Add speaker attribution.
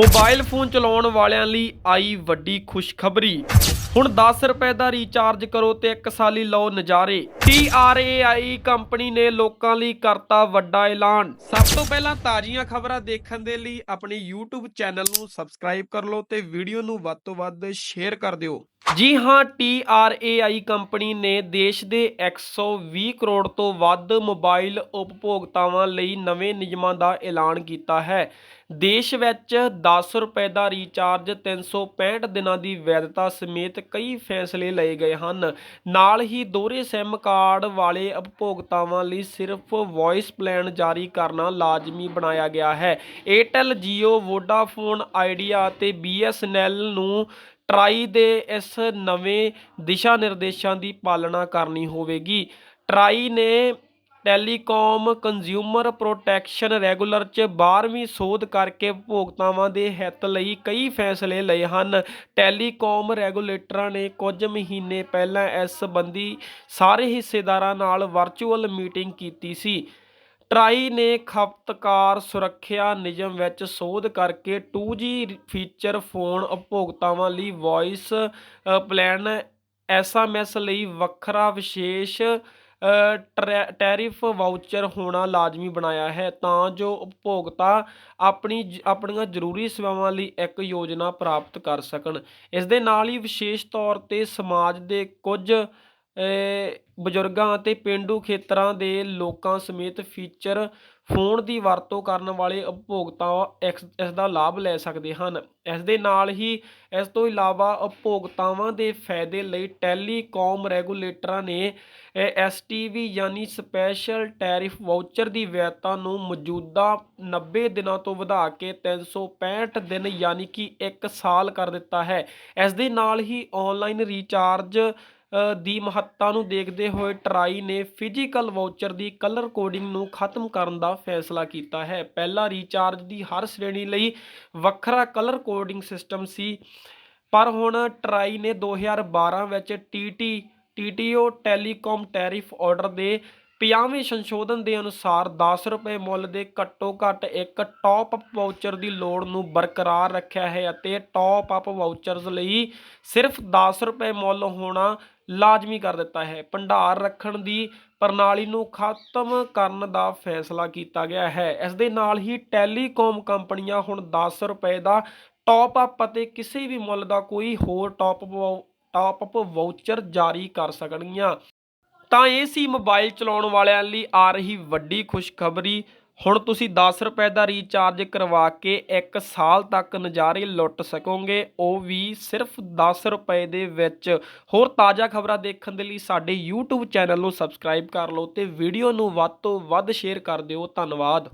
Speaker 1: Mobile phone ਚਲਾਉਣ ਵਾਲਿਆਂ ਲਈ ਆਈ ਵੱਡੀ ਖੁਸ਼ਖਬਰੀ। ਹੁਣ 10 ਰੁਪਏ ਦਾ ਰੀਚਾਰਜ ਕਰੋ ਤੇ 1 ਸਾਲੀ ਲਓ ਨਜ਼ਾਰੇ। TRAI ਕੰਪਨੀ ਨੇ ਲੋਕਾਂ ਲਈ ਕਰਤਾ ਵੱਡਾ ਐਲਾਨ। ਸਭ ਤੋਂ ਪਹਿਲਾਂ ਤਾਜ਼ੀਆਂ ਖਬਰਾਂ ਦੇਖਣ ਦੇ ਲਈ ਆਪਣੇ YouTube ਚੈਨਲ ਨੂੰ ਸਬਸਕ੍ਰਾਈਬ ਕਰ ਲਓ ਤੇ ਵੀਡੀਓ ਨੂੰ ਵੱਧ ਤੋਂ ਵੱਧ ਸ਼ੇਅਰ ਕਰ ਦਿਓ। ਜੀ ਹਾਂ TRAI ਕੰਪਨੀ ਨੇ ਦੇਸ਼ ਦੇ 120 ਕਰੋੜ ਤੋਂ ਵੱਧ ਮੋਬਾਈਲ ਉਪਭੋਗਤਾਵਾਂ ਲਈ ਨਵੇਂ ਨਿਯਮਾਂ ਦਾ ਐਲਾਨ ਕੀਤਾ ਹੈ। ਦੇਸ਼ ਵਿੱਚ 10 ਰੁਪਏ ਦਾ ਰੀਚਾਰਜ 365 ਦਿਨਾਂ ਦੀ ਵੈਧਤਾ ਸਮੇਤ ਕਈ ਫੈਸਲੇ ਲਏ ਗਏ ਹਨ। ਨਾਲ ਹੀ ਦੋਹਰੇ SIM ਕਾਰਡ ਵਾਲੇ ਉਪਭੋਗਤਾਵਾਂ ਲਈ ਸਿਰਫ ਵੌਇਸ ਪਲਾਨ ਜਾਰੀ ਕਰਨਾ ਲਾਜ਼ਮੀ ਬਣਾਇਆ ਗਿਆ ਹੈ। ਏਅਰਟੈਲ Jio ਵੋਡਾਫੋਨ ਆਈਡੀਆ ਅਤੇ BSNL ਨੂੰ ਟਰਾਈ ਦੇ ਇਸ ਨਵੇਂ ਦਿਸ਼ਾ ਨਿਰਦੇਸ਼ਾਂ ਦੀ ਪਾਲਣਾ ਕਰਨੀ ਹੋਵੇਗੀ। ਟਰਾਈ ਨੇ ਟੈਲੀਕਾਮ ਕੰਜ਼ਿਊਮਰ ਪ੍ਰੋਟੈਕਸ਼ਨ ਰੈਗੂਲਰ 'ਚ 12ਵੀਂ ਸੋਧ ਕਰਕੇ ਉਪਭੋਗਤਾਵਾਂ ਦੇ ਹਿੱਤ ਲਈ ਕਈ ਫੈਸਲੇ ਲਏ ਹਨ। ਟੈਲੀਕਾਮ ਰੈਗੂਲੇਟਰਾਂ ਨੇ ਕੁਝ ਮਹੀਨੇ ਪਹਿਲਾਂ ਇਸ ਸੰਬੰਧੀ ਸਾਰੇ ਹਿੱਸੇਦਾਰਾਂ ਨਾਲ ਵਰਚੁਅਲ ਮੀਟਿੰਗ ਕੀਤੀ ਸੀ। ਟਰਾਈ ਨੇ ਖਪਤਕਾਰ ਸੁਰੱਖਿਆ ਨਿਯਮ ਵਿੱਚ ਸੋਧ ਕਰਕੇ 2G ਫੀਚਰ ਫੋਨ ਉਪਭੋਗਤਾਵਾਂ ਲਈ ਵੌਇਸ ਪਲਾਨ ਐਸਐਮਐਸ ਲਈ ਵੱਖਰਾ ਵਿਸ਼ੇਸ਼ ਟਰੈ- ਟੈਰਿਫ ਵਾਊਚਰ ਹੋਣਾ ਲਾਜ਼ਮੀ ਬਣਾਇਆ ਹੈ, ਤਾਂ ਜੋ ਉਪਭੋਗਤਾ ਆਪਣੀ ਆਪਣੀਆਂ ਜ਼ਰੂਰੀ ਸੇਵਾਵਾਂ ਲਈ ਇੱਕ ਯੋਜਨਾ ਪ੍ਰਾਪਤ ਕਰ ਸਕਣ। ਇਸ ਦੇ ਨਾਲ ਹੀ ਵਿਸ਼ੇਸ਼ ਤੌਰ ਤੇ ਸਮਾਜ ਦੇ ਕੁਝ ਬਜ਼ੁਰਗਾਂ ਅਤੇ ਪੇਂਡੂ ਖੇਤਰਾਂ ਦੇ ਲੋਕਾਂ ਸਮੇਤ ਫੀਚਰ ਫੋਨ ਦੀ ਵਰਤੋਂ ਕਰਨ ਵਾਲੇ ਉਪਭੋਗਤਾ ਇਸ ਇਸ ਦਾ ਲਾਭ ਲੈ ਸਕਦੇ ਹਨ। ਇਸ ਦੇ ਨਾਲ ਹੀ ਇਸ ਤੋਂ ਇਲਾਵਾ ਉਪਭੋਗਤਾਵਾਂ ਦੇ ਫਾਇਦੇ ਲਈ ਟੈਲੀਕਾਮ ਰੈਗੂਲੇਟਰਾਂ ਨੇ ਐਸਟੀਵੀ ਯਾਨੀ ਸਪੈਸ਼ਲ ਟੈਰਿਫ ਵਾਊਚਰ ਦੀ ਵੈਧਤਾ ਨੂੰ ਮੌਜੂਦਾ 90 ਦਿਨਾਂ ਤੋਂ ਵਧਾ ਕੇ 365 ਦਿਨ ਯਾਨੀ ਕਿ 1 ਸਾਲ ਕਰ ਦਿੱਤਾ ਹੈ। ਇਸ ਦੇ ਨਾਲ ਹੀ ਆਨਲਾਈਨ ਰੀਚਾਰਜ ਦੀ ਮਹੱਤਤਾ ਨੂੰ ਦੇਖਦੇ ਹੋਏ ਟਰਾਈ ਨੇ ਫਿਜ਼ੀਕਲ ਵਾਊਚਰ ਦੀ ਕਲਰ ਕੋਡਿੰਗ ਨੂੰ ਖਤਮ ਕਰਨ ਦਾ ਫੈਸਲਾ ਕੀਤਾ ਹੈ। ਪਹਿਲਾ ਰੀਚਾਰਜ ਦੀ ਹਰ ਸ਼੍ਰੇਣੀ ਲਈ ਵੱਖਰਾ ਕਲਰ ਕੋਡਿੰਗ ਸਿਸਟਮ ਸੀ। ਪਰ ਹੁਣ ਟਰਾਈ ਨੇ 2012 ਵਿੱਚ TT TTO telecom tariff order ਦੇ 50ਵੇਂ ਸੰਸ਼ੋਧਨ ਦੇ ਅਨੁਸਾਰ 10 ਰੁਪਏ ਮੁੱਲ ਦੇ ਘੱਟੋ ਘੱਟ ਇੱਕ ਟਾਪ ਅਪ ਵਾਊਚਰ ਦੀ ਲੋੜ ਨੂੰ ਬਰਕਰਾਰ ਰੱਖਿਆ ਹੈ ਅਤੇ ਟਾਪ ਅਪ ਵਾਊਚਰਸ ਲਈ ਸਿਰਫ 10 ਰੁਪਏ ਮੁੱਲ ਹੋਣਾ ਲਾਜ਼ਮੀ ਕਰ ਦਿੱਤਾ ਹੈ। ਭੰਡਾਰ ਰੱਖਣ ਦੀ ਪ੍ਰਣਾਲੀ ਨੂੰ ਖਤਮ ਕਰਨ ਦਾ ਫੈਸਲਾ ਕੀਤਾ ਗਿਆ ਹੈ। ਇਸ ਦੇ ਨਾਲ ਹੀ ਟੈਲੀਕਾਮ ਕੰਪਨੀਆਂ ਹੁਣ 10 ਰੁਪਏ ਦਾ ਟਾਪ ਅਪ ਅਤੇ ਕਿਸੇ ਵੀ ਮੁੱਲ ਦਾ ਕੋਈ ਹੋਰ ਟਾਪ ਟਾਪ ਅਪ ਵਾਊਚਰ ਜਾਰੀ ਕਰ ਸਕਣਗੀਆਂ। ਤਾਂ ਇਹ ਸੀ ਮੋਬਾਈਲ ਚਲਾਉਣ ਵਾਲਿਆਂ ਲਈ ਆ ਰਹੀ ਵੱਡੀ ਖੁਸ਼ਖਬਰੀ। ਹੁਣ ਤੁਸੀਂ 10 ਰੁਪਏ ਦਾ ਰੀਚਾਰਜ ਕਰਵਾ ਕੇ 1 ਸਾਲ ਤੱਕ ਨਜ਼ਾਰੇ ਲੁੱਟ ਸਕੋਗੇ, ਉਹ ਵੀ ਸਿਰਫ 10 ਰੁਪਏ ਦੇ ਵਿੱਚ। ਹੋਰ ਤਾਜ਼ਾ ਖਬਰਾਂ ਦੇਖਣ ਦੇ ਲਈ ਸਾਡੇ YouTube ਚੈਨਲ ਨੂੰ ਸਬਸਕ੍ਰਾਈਬ ਕਰ ਲਓ ਤੇ ਵੀਡੀਓ ਨੂੰ ਵੱਧ ਤੋਂ ਵੱਧ ਸ਼ੇਅਰ ਕਰ ਦਿਓ। ਧੰਨਵਾਦ।